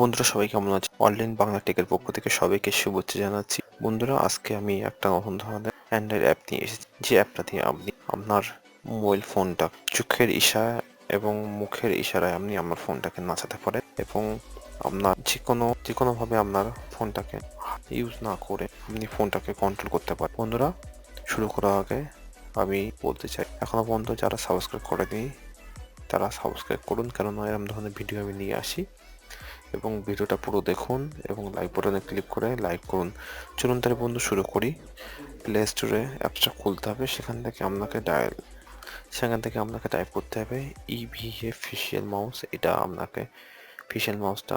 বন্ধুরা, সবাই কেমন আছে অনলাইন বাংলা টেকের পক্ষ থেকে সবাইকে শুভেচ্ছা জানাচ্ছি। বন্ধুরা, আজকে আমি একটা নতুন ধরনের অ্যান্ড্রয়েড অ্যাপ নিয়ে এসেছি। যে অ্যাপটা দিয়ে আপনি আপনার মোবাইল ফোনটা চোখের ইশারা এবং মুখের ইশারায় আপনি আমার ফোনটাকে নাচাতে পারেন এবং আপনার যে কোনো যে কোনোভাবে আপনার ফোনটাকে ইউজ না করে আপনি ফোনটাকে কন্ট্রোল করতে পারেন। বন্ধুরা, শুরু করার আগে আমি বলতে চাই, এখনও পর্যন্ত যারা সাবস্ক্রাইব করেনি, তারা সাবস্ক্রাইব করুন। কেননা এরকম ধরনের ভিডিও আমি নিয়ে আসি। এবং ভিডিওটা পুরো দেখুন এবং লাইক বাটনে ক্লিক করে লাইক করুন। চলুন তাহলে বন্ধু শুরু করি। প্লে স্টোরে অ্যাপসটা খুলতে হবে, সেখান থেকে আপনাকে ডায়াল সেখান থেকে আপনাকে টাইপ করতে হবে ইভিএ ফিশিয়াল মাউস এটা আপনাকে ফিশিয়াল মাউসটা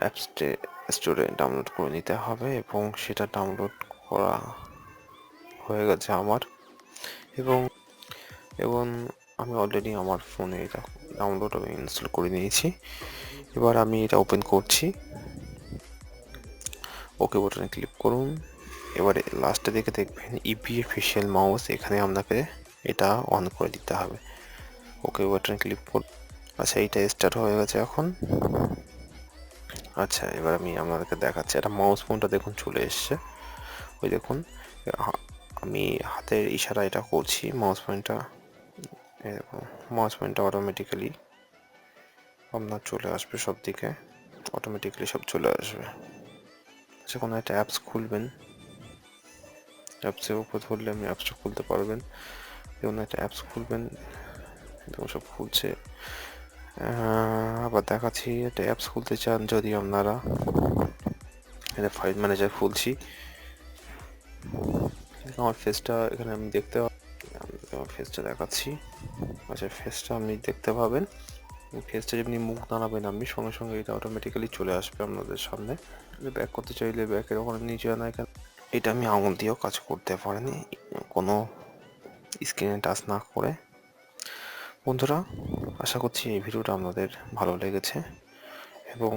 অ্যাপসটে স্টোরে ডাউনলোড করে নিতে হবে এবং সেটা ডাউনলোড করা হয়ে গেছে আমার। এবং এবং আমি অলরেডি আমার ফোনে এটা ডাউনলোড এবং ইনস্টল করে নিয়েছি। এবার আমি এটা ওপেন করছি। ওকে বাটনে ক্লিক করুন। এবারে লাস্টে দিকে দেখবেন ইপি অফিসিয়াল মাউস এখানে আপনাকে এটা অন করে দিতে হবে। ওকে বাটনে ক্লিক করুন। আচ্ছা এইটা স্টার্ট হয়ে গেছে এখন। আচ্ছা এবার আমি আপনাদেরকে দেখাচ্ছি। এটা মাউস ফোনটা দেখুন, চলে এসছে। ওই দেখুন আমি হাতের ইশারা এটা করছি মাউস পয়েন্টটা এরকম মাউস পয়েন্টটা অটোমেটিক্যালি আপনার চলে আসবে সব দিকে অটোমেটিক্যালি সব চলে আসবে। আচ্ছা কোনো একটা অ্যাপস খুলবেন। অ্যাপসের উপর ধরলে আপনি অ্যাপসটা খুলতে পারবেন। যেমন একটা অ্যাপস খুলবেন দেখুন সব খুলছে। আবার দেখাচ্ছি, একটা অ্যাপস খুলতে চান যদি আপনারা। এটা ফাইল ম্যানেজার খুলছি। আমার ফেসটা এখানে আমি দেখতে আমি আমার ফেসটা দেখাচ্ছি। আচ্ছা ফেসটা আপনি দেখতে পাবেন। ফেসটা যেমনি মুখ দাঁড়াবেন আপনি সঙ্গে সঙ্গে এটা অটোমেটিক্যালি চলে আসবে আপনাদের সামনে। ব্যাক করতে চাইলে ব্যাকের ওখানে নিচে আনা এখানে। এটা আমি আঙুল দিয়েও কাজ করতে পারিনি, কোনো স্ক্রিনে টাচ না করে। বন্ধুরা, আশা করছি এই ভিডিওটা আপনাদের ভালো লেগেছে এবং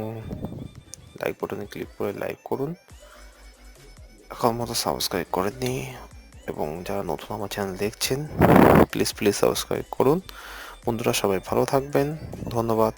লাইক বাটনে ক্লিক করে লাইক করুন। এখন মতো সাবস্ক্রাইব করেননি এবং যারা নতুন আমার চ্যানেল দেখছেন প্লিজ প্লিজ সাবস্ক্রাইব করুন। বন্ধুরা সবাই ভালো থাকবেন। ধন্যবাদ।